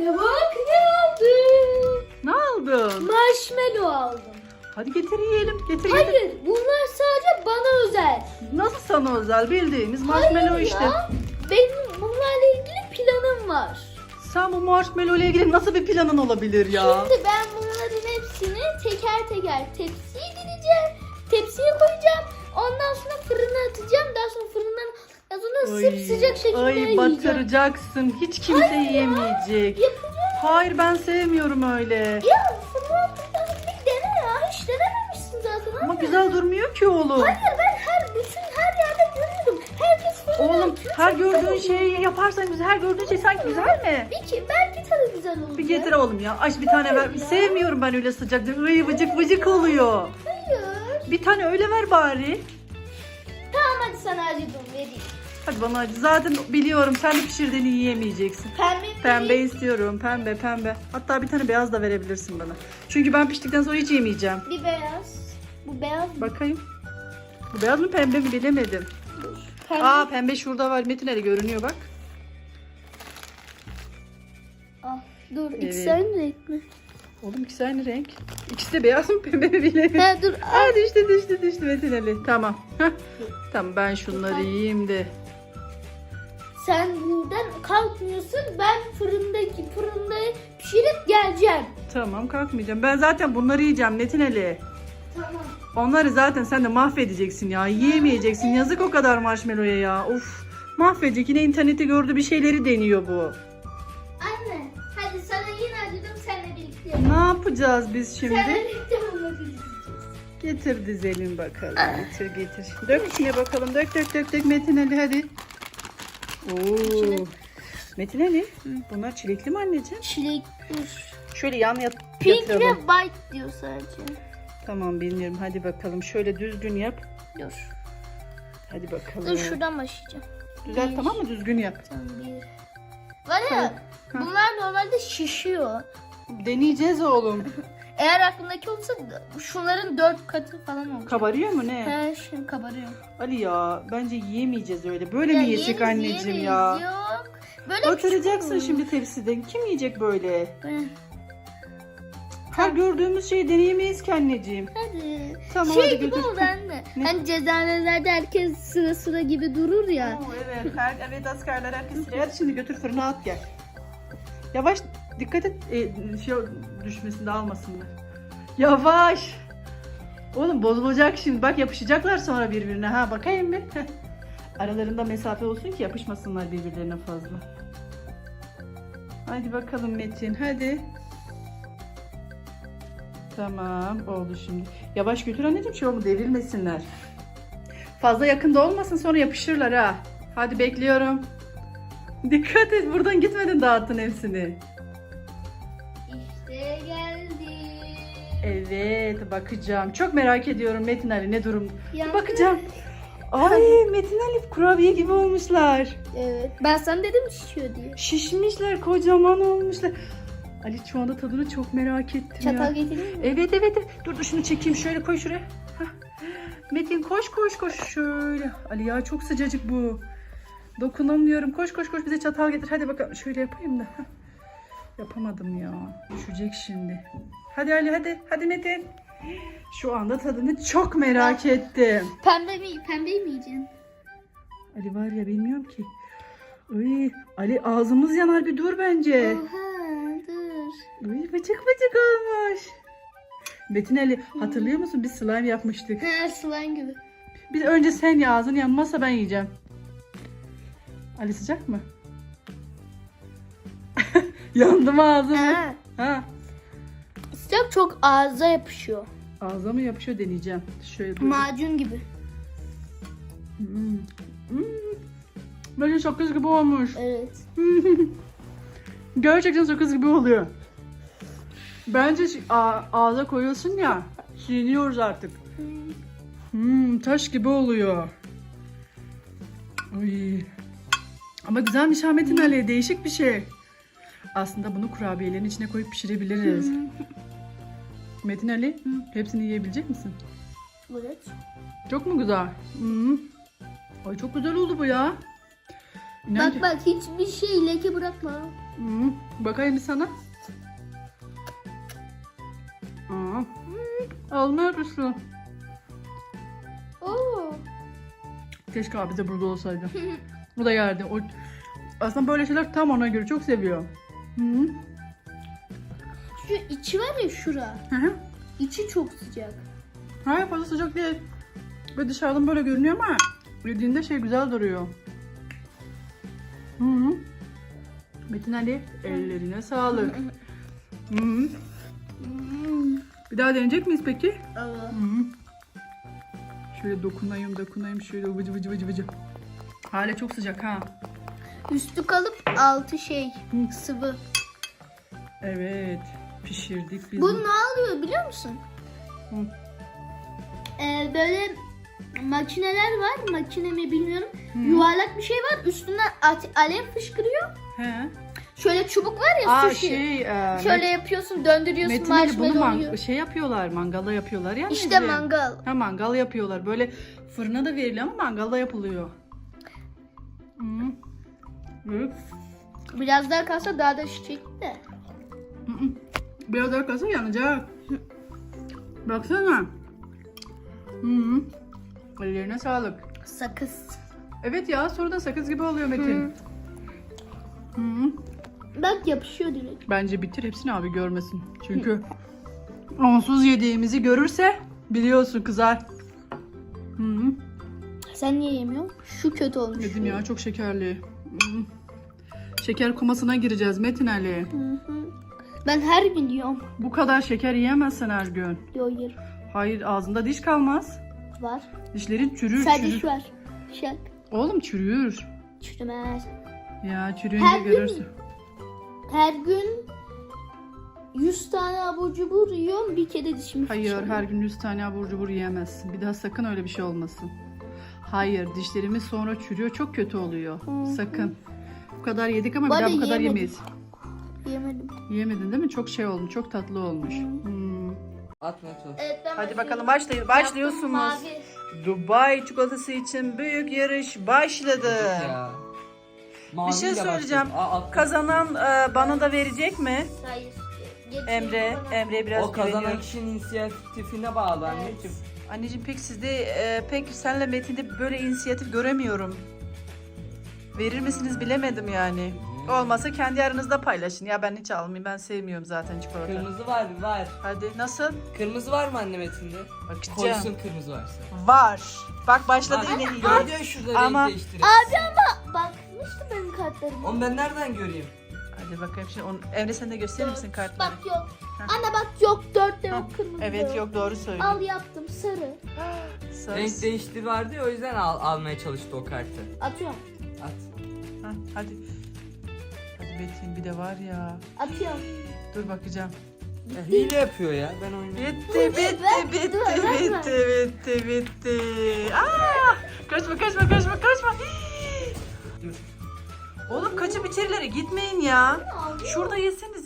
Anne bak ne aldım. Ne aldın? Marshmallow aldım. Hadi getir yiyelim. Getir getir. Hayır bunlar sadece bana özel. Nasıl sana özel bildiğimiz marshmallow Hayır işte. ya. Benim bunlarla ilgili planım var. Sen bu marshmallow ile ilgili nasıl bir planın olabilir ya? Şimdi ben bunların hepsini teker teker tepsiye gideceğim. Tepsiye koyacağım. Ondan sonra fırına atacağım. Daha sonra fırından Ay, sıp sıcak şekilde ay yiyeceğim. batıracaksın. Hiç kimse yiyemeyecek. Yapacağım. Hayır ben sevmiyorum öyle. Ya fırına bir dene ya. Hiç denememişsin zaten. Ama anne. güzel durmuyor ki oğlum. Hayır ben her bütün her yerde görüyorum. Herkes fırına Oğlum atıyor, her çok güzel gördüğün oluyor. şeyi yaparsan güzel, her gördüğün şey sanki güzel mi? Bir ki belki tadı güzel olur. Bir getir oğlum ya. Aç bir tane ver. ya. Sevmiyorum ben öyle sıcak. Iy vıcık vıcık oluyor. Hayır. Bir tane öyle ver bari. Tamam hadi sana acıdım vereyim. Hadi bana acı. Zaten biliyorum sen de pişirdiğini yiyemeyeceksin. Pembe mi Pembe istiyorum. Pembe pembe. Hatta bir tane beyaz da verebilirsin bana. Çünkü ben piştikten sonra hiç yemeyeceğim. Bir beyaz. Bu beyaz mı? Bakayım. Bu beyaz mı pembe mi bilemedim. Pembe. Aa pembe şurada var. Metin Ali görünüyor bak. Ah, dur Evet. ikisi aynı renk mi? Oğlum ikisi aynı renk. İkisi de beyaz mı pembe mi bilemedim. He dur. Aa düştü düştü düştü Metin Ali. Tamam. Heh. Tamam ben şunları yiyeyim de. Sen buradan kalkmıyorsun. Ben fırındaki fırında pişirip geleceğim. Tamam kalkmayacağım. Ben zaten bunları yiyeceğim Metin Ali. Tamam. Onları zaten sen de mahvedeceksin ya. Yiyemeyeceksin. Yazık o kadar marshmallow'ya ya. Uf. Mahvedecek. Yine internette gördü bir şeyleri deniyor bu. Anne hadi sana yine acıdım senle birlikte. Ne yapacağız biz şimdi? birlikte bunu. Getir dizelim bakalım. Getir getir. Dök içine bakalım. Dök dök dök dök Metin Ali hadi. Oo. İçine- Metin Ali. Bunlar çilekli mi anneciğim? Çilek. Şöyle yan yat Pink ve yatıralım. white diyor sadece. Tamam bilmiyorum. Hadi bakalım. Şöyle düzgün yap. Dur. Hadi bakalım. Dur şuradan başlayacağım. Düzelt Bir. tamam mı? Düzgün yap. Tamam bir. Var ya bunlar normalde şişiyor. Deneyeceğiz oğlum. Eğer aklındaki olsa şunların dört katı falan olacak. Kabarıyor mu ne? He şimdi kabarıyor. Ali ya bence yiyemeyeceğiz öyle. Böyle Ya mi yesek yeriz, anneciğim yeriz, ya? Yok. Böyle Batıracaksın şimdi tepsiden. Kim yiyecek böyle? Böyle. Her gördüğümüz şeyi deneyemeyiz ki anneciğim. Hadi. Tamam şey hadi gibi götür. oldu anne. Ne? Hani cezaevlerde herkes sıra sıra gibi durur ya. Oo, evet, her, evet askerler herkes sıraya. Hadi şimdi götür fırına at gel. Yavaş dikkat et e, şey düşmesin de almasınlar. Yavaş. Oğlum bozulacak şimdi. Bak yapışacaklar sonra birbirine. Ha bakayım bir. Aralarında mesafe olsun ki yapışmasınlar birbirlerine fazla. Hadi bakalım Metin hadi. Tamam oldu şimdi. Yavaş götür anneciğim şey olma devrilmesinler. Fazla yakında olmasın sonra yapışırlar ha. Hadi bekliyorum. Dikkat et buradan gitmedin dağıttın hepsini. Evet bakacağım. Çok merak ediyorum Metin Ali ne durum. Ya- Bakacağım. Ay Metin Ali kurabiye gibi olmuşlar. Evet. Ben sana dedim şişiyor diye. Şişmişler kocaman olmuşlar. Ali şu anda tadını çok merak ettim ya. Çatal getireyim mi? Evet evet. evet. Dur dur şunu çekeyim şöyle koy şuraya. Hah. Metin koş koş koş şöyle. Ali ya çok sıcacık bu. Dokunamıyorum. Koş koş koş bize çatal getir. Hadi bakalım şöyle yapayım da. Hah. Yapamadım ya. Düşecek şimdi. Hadi Ali hadi. Hadi Metin. Şu anda tadını çok merak ettim. Pembe mi? Pembeyi mi yiyeceksin? Ali var ya bilmiyorum ki. Ay, Ali ağzımız yanar bir dur bence. Oha dur. Uy bıcık bıcık olmuş. Metin Ali hatırlıyor musun biz slime yapmıştık. Ha slime gibi. Biz önce sen ye ağzın yanmazsa ben yiyeceğim. Ali sıcak mı? Yandı mı ağzım? Ha. Ha. Sıcak çok ağza yapışıyor. Ağza mı yapışıyor deneyeceğim. Şöyle dur. Macun gibi. Hmm. Hmm. Böyle sakız gibi olmuş. Evet. Gerçekten sakız gibi oluyor. Bence ağza koyuyorsun ya. Çiğniyoruz artık. Hmm, taş gibi oluyor. Ay. Ama güzelmiş Ahmet'in Ali. Değişik bir şey. Aslında bunu kurabiyelerin içine koyup pişirebiliriz. Metin Ali, hepsini yiyebilecek misin? Evet. Çok mu güzel? Hmm. Ay çok güzel oldu bu ya. İnan Bak bak hiçbir şey leke bırakma. Hı, bakayım bir sana. Alma yapıştı. Oo. Keşke abi de burada olsaydı. Bu da yerdi. O... Aslında böyle şeyler tam ona göre çok seviyor. Hı. Şu içi var ya şura. Hı hı. İçi çok sıcak. Hayır fazla sıcak değil. Ve dışarıdan böyle görünüyor ama yediğinde şey güzel duruyor. Hı hı. Metin Ali ellerine sağlık. Hı hı. Bir daha deneyecek miyiz peki? Hı hı. Şöyle dokunayım dokunayım şöyle vıcı vıcı vıcı vıcı. Hala çok sıcak ha. Üstü kalıp altı şey sıvı. Evet pişirdik biz. Bu ne alıyor biliyor musun? Hı. Ee, böyle makineler var. Makine mi bilmiyorum. Hı. Yuvarlak bir şey var. Üstünden alev fışkırıyor. He. Şöyle çubuk var ya Aa sushi. şey. E, Şöyle yapıyorsun, döndürüyorsun, Metin Ali bunu man- oluyor. şey yapıyorlar mangala yapıyorlar ya. İşte anneciğim. mangal. Ha mangal yapıyorlar. Böyle fırına da veriliyor ama mangalda yapılıyor. Hı. Evet. Biraz daha kalsa daha da şişecek de. Hı hı. Biraz daha kalsa yanacak. Baksana. Hı -hı. Ellerine sağlık. Sakız. Evet ya sonra da sakız gibi oluyor Metin. Hı -hı. Bak yapışıyor direkt. Bence bitir hepsini abi görmesin. Çünkü onsuz yediğimizi görürse biliyorsun kızar. Hı -hı. Sen niye yemiyorsun? Şu kötü olmuş. Dedim ya çok şekerli. Hı -hı. Şeker komasına gireceğiz Metin Ali. Hı hı. Ben her gün yiyorum. Bu kadar şeker yiyemezsin her gün. Yo yer. Hayır ağzında diş kalmaz. Var. Dişlerin çürür Sadece çürür. şu var. Şak. Oğlum çürür. Çürümez. Ya çürüyünce Her gün görürsün. Her gün 100 tane abur cubur yiyorum. Bir kere dişimi Hayır fırçalıyorum. her gün 100 tane abur cubur yiyemezsin. Bir daha sakın öyle bir şey olmasın. Hayır dişlerimiz sonra çürüyor çok kötü oluyor. Sakın. Bu kadar yedik ama Bu bir daha bu kadar yemedim. yemeyiz. Yemedim. Yemedin değil mi? Çok şey olmuş. Çok tatlı olmuş. Hmm. At Meto. Evet ben Hadi bakalım başlayın. Yaptım Başlıyorsunuz. mavi. Dubai çikolatası için büyük yarış başladı. Ya. Bir şey söyleyeceğim. Aa. Kazanan e, bana da verecek mi? Hayır. Geçeyim Emre, bana. Emre biraz o kazanan güveniyorum. kişinin inisiyatifine bağlı Evet. anneciğim. Anneciğim pek sizde e, pek senle Metin'de böyle inisiyatif göremiyorum. Verir misiniz bilemedim yani. Olmasa kendi aranızda paylaşın. Ya ben hiç almayayım. Ben sevmiyorum zaten çikolata. Kırmızı var var. Hadi nasıl? Kırmızı var mı anne metinde? Bakacağım. Koysun kırmızı varsa. Var. Bak başladı yine iyi. Gördün şurada Ama- renk. Abi ama bakmıştım benim kartlarıma. Onu ben nereden göreyim? Hadi bakayım şimdi. Onu, Emre sen de gösterir misin kartları? Bak yok. Ha. Anne bak yok. Dört de yok. Kırmızı da Evet yok doğru söylüyor. Al yaptım sarı. Sarı- Renk değiştir vardı ya o yüzden al, almaya çalıştı o kartı. Atıyorum. At. Ha, hadi. Hadi Metin bir de var ya. Atıyorum. Dur bakacağım. Ya, hile yapıyor ya ben oynayayım. Bitti bitti bitti bitti bitti bitti. Aa! Kaçma kaçma kaçma kaçma. Dur. Oğlum kaçıp içerilere gitmeyin ya. Şurada yesenize.